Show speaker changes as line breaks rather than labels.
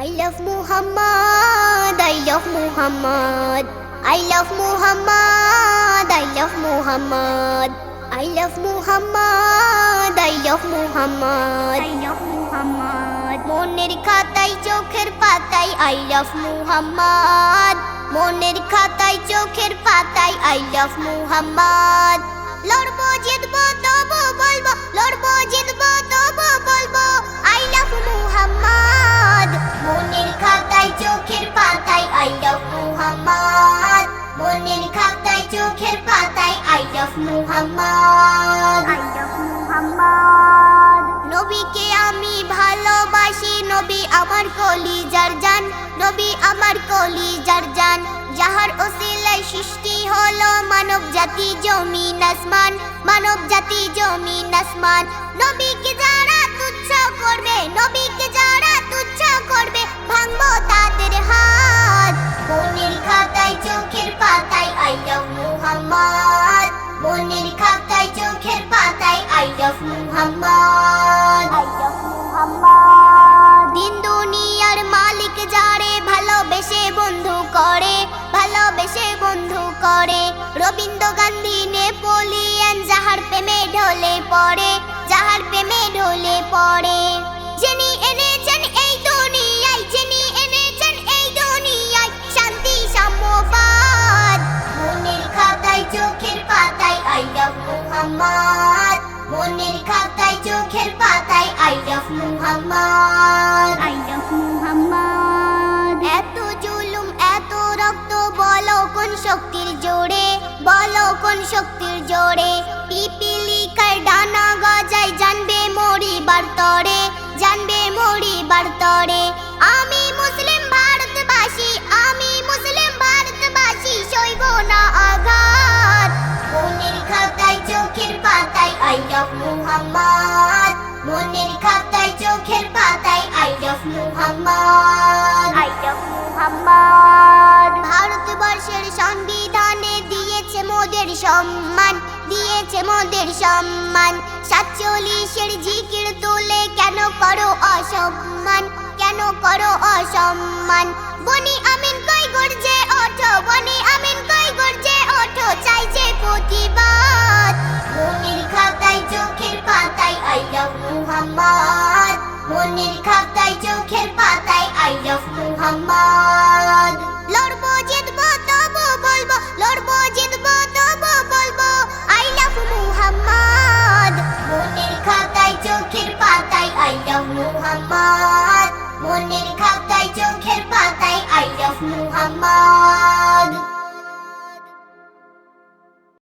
I love Muhammad, I love Muhammad. I love Muhammad, I love Muhammad. I love Muhammad, I love Muhammad. I love Muhammad. মনের খাতায় চোখের পাতায় I love Muhammad. মনের খাতায় চোখের পাতায় I love Muhammad. লড়বো চোখের পাতায় I love Muhammad. I love Muhammad. নবীকে আমি ভালোবাসি নবী আমার কলিজার জান নবী আমার কলিজার জান যাহার ওসিলায় সৃষ্টি হলো মানব জাতি জমিন আসমান মানব জাতি জমিন আসমান নবীকে যারা তুচ্ছ করবে নবীকে পড়ে যাহার প্রেমে ঢলে পড়ে। যিনি এনেছেন এই দুনিয়ায় যিনি এনেছেন এই দুনিয়ায় শান্তি সাম্যবাদ মনের খাতায় চোখের পাতায় আই লাভ মুহাম্মদ। মনের খাতায় চোখের পাতায় I love Muhammad. I love Muhammad. এত জুলুম এত রক্ত বলো কোন শক্তির জোরে বলো কোন শক্তির জোরে। পিপিলিকার তরে জানবে মরিবার তরে। আমি মুসলিম ভারতবাসী আমি মুসলিম ভারতবাসী সইব না আঘাত। মনের খাতায় চোখের পাতায় আই লাভ মুহাম্মদ। মনের খাতায় চোখের পাতায় I love Muhammad. I love Muhammad. ভারতবর্ষের সংবিধানে দিয়েছে মোদের সম্মান দিয়েছে মোদের সম্মান। সাতচল্লিশের কেন করো অসম্মান? কেন করো অসম্মান? বনি আমিন কই গর্জে ওঠো? বনি আমিন কই গর্জে ওঠো? চাইছে প্রতিবাদ। মনের খাতায় চোখের পাতায় আই লাভ মুহাম্মদ। মনের খাতায় চোখের পাতায় আই লাভ মুহাম্মদ। মুহাম্মদ মনের